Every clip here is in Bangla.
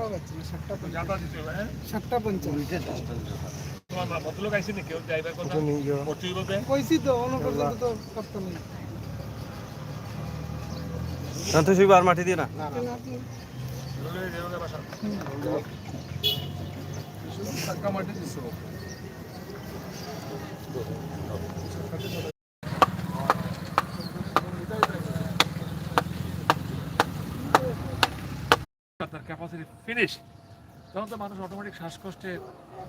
টাকাও পাচ্ছি না তো যাতা দিতে হবে হ্যাঁ? সাতটা পঞ্চাশ। ভদ্রলোক আইসি নি কেউ যাইবার কথা? কইছি তো অন্য পর্যন্ত তো করতে নেই। তুই শুইব আর মাটি দিয়ে না? আপনি রোগে তার ক্যাপাসিটি ফিনিশ তখন তো মানুষ অটোমেটিক শ্বাসকষ্টে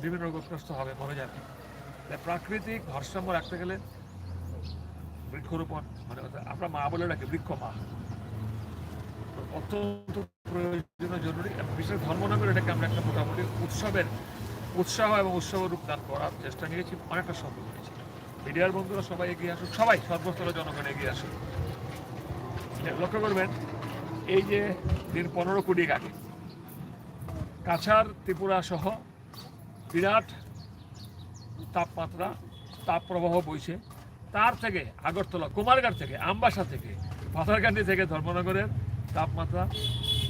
বিভিন্ন রোগগ্রস্ত হবে, মরে যাবে। তাই প্রাকৃতিক ভারসাম্য রাখতে গেলে বৃক্ষরোপণ মানে আমরা মা বলে রাখি বৃক্ষ মা। অত্যন্ত প্রয়োজনীয়, জরুরি এবং বিশেষ ধর্মনগর এটাকে আমরা একটা মোটামুটি উৎসবের, উৎসাহ এবং উৎসব রূপ দান করার চেষ্টা নিয়েছি, অনেকটা সফল হয়েছে। মিডিয়ার বন্ধুরা সবাই এগিয়ে আসুক, সবাই সর্বস্তরের জনগণ এগিয়ে আসুক। লক্ষ্য করবেন এই যে দিন পনেরো কোটি আগে কাছাড় ত্রিপুরা সহ বিরাট তাপমাত্রা, তাপপ্রবাহ বইছে। তার থেকে আগরতলা, কুমারঘাট থেকে, আমবাসা থেকে পাথারকান্দি থেকে ধর্মনগরের তাপমাত্রা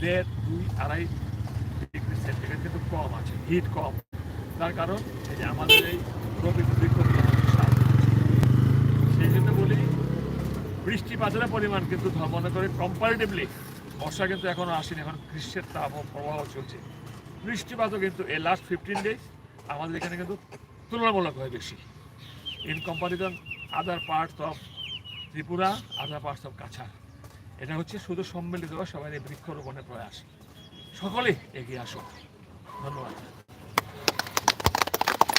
দেড়, দুই, আড়াই ডিগ্রি সেন্টিগ্রেড, কিন্তু কম আছে, হিট কম। তার কারণ এই যে আমাদের এই করছে। সেই জন্য বলি, বৃষ্টিপাতের পরিমাণ কিন্তু ধর্মনগরে কম্পারেটিভলি বর্ষা কিন্তু এখনও আসেনি, এখন গ্রীষ্মের তাপ ও প্রবাহ চলছে। বৃষ্টিপাতও কিন্তু এই লাস্ট ফিফটিন ডেজ আমাদের এখানে কিন্তু তুলনামূলকভাবে বেশি। In comparison other parts of Tripura other parts of Cachar. এটা হচ্ছে শুধু সম্মিলিত সবাই বৃক্ষরোপণের প্রয়াস। সকলেই এগিয়ে আসুক ধন্যবাদ।